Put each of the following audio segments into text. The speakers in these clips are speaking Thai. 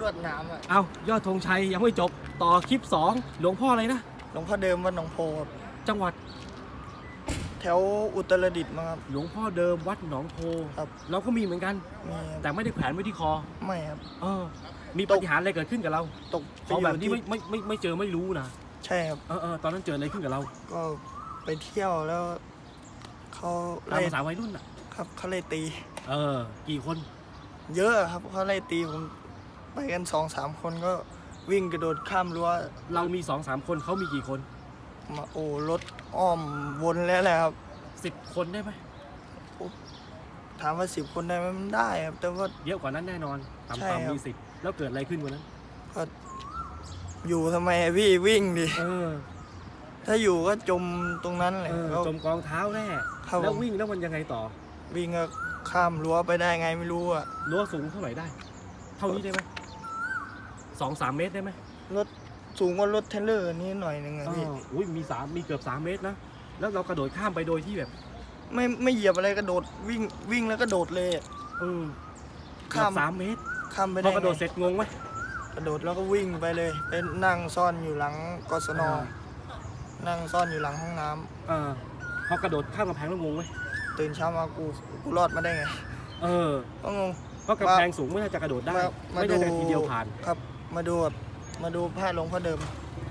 ลวดน้ำอะเอายอดธงชัยยังไม่จบต่อคลิป 2 หลวงพ่ออะไรนะ หลวงพ่อเดิมวัดหนองโพครับจังหวัดแถวอุตรดิตถ์มาครับ หลวงพ่อเดิมวัดหนองโพครับ เราก็มีเหมือนกัน มีครับแต่ไม่ได้แขวนไว้ที่คอไม่ครับ เออมีตปกฏิหารย์อะไรเกิดขึ้นกับเราตกของแบบนี้ไปไม่อยู่ที่ไม่ไม่ไม่เจอไม่รู้นะใช่ครับ เออเออตอนนั้นเจออะไรขึ้นกับเราก็ไปเที่ยวแล้วเขาตามไล่ภาษาวัยรุ่นอะครับเขาไล่ตี เออ กี่คนเยอะครับเขาไล่ตีผม ไปกันสองสามคนก็วิ่งกระโดดข้ามรั้วเรามีสองสามคนเขามีกี่คนมาโอ้รถอ้อมวนแล้วแหละครับ สิบคนได้ไหมถามว่าสิบคนได้ไหมมันได้ครับ แต่ว่า เยอะกว่านั้นแน่นอนใช่ต่ำครับ ๆมีสิบแล้วเกิดอะไรขึ้นวันนั้น ก็อยู่ทำไมอะพี่วิ่งดิ เออถ้าอยู่ก็จมตรงนั้นแหละเออแล้ว จมกองเท้าแน่ครับแล้วผมวิ่งแล้วมันยังไงต่อวิ่งก็ข้ามรั้วไปได้ไงไม่รู้อะรั้วสูงเท่าไหร่ได้ เท่านี้ได้ไหม สองสามเมตรได้ไหมรถสูงกว่ารถเทรลเลอร์นี่หน่อยหนึ่งอะอ๋พี่ออุ้ยมีสามมีเกือบสามเมตรนะ แล้วเรากระโดดข้ามไปโดยที่แบบ ไม่ไม่เหยียบอะไรกระโดดวิ่งวิ่งแล้วกระโดดเลยอะ เออเกือข้ามบสามเมตรข้ามไปพได้อกระโดดไงเสร็จงงไหมกระโดดแล้วก็วิ่งไปเลยเป็นนั่งซ่อนอยู่หลังกศนอ่านั่งซ่อนอยู่หลังห้องน้ำเออพอกระโดดข้ามกำแพงแล้วงงไหมตื่นเช้ามากูกูรอดมาได้ไงเออ ก็งง เพราะกำแพงสูงไม่น่าจะกระโดดได้ มามาไม่ดูได้ทีเดียวผ่าน ครับ มาดูแบบมาดูผ้าหลวงพ่อเดิม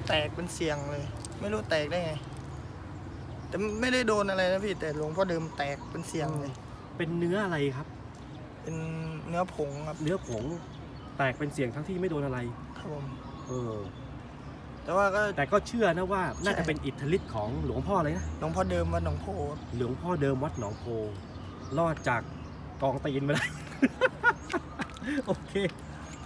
แตกเป็นเสียงเลย ไม่รู้แตกได้ไง แต่ไม่ได้โดนอะไรนะพี่แต่หลวงพ่อเดิมแตกเป็นเสียงเลย เป็นเนื้ออะไรครับ เป็นเนื้อผงครับเนื้อผงแตกเป็นเสียงทั้งที่ไม่โดนอะไร ครับผมเออ แต่ว่าก็ แต่ก็เชื่อนะว่า น่าจะใช่เป็นอิทธิฤทธิ์ของหลวงพ่อเลยนะ หลวงพ่อเดิมวัดหนองโพครับหลวงพ่อเดิมวัดหนองโพรอดจากกองตีนมาได้ โอเค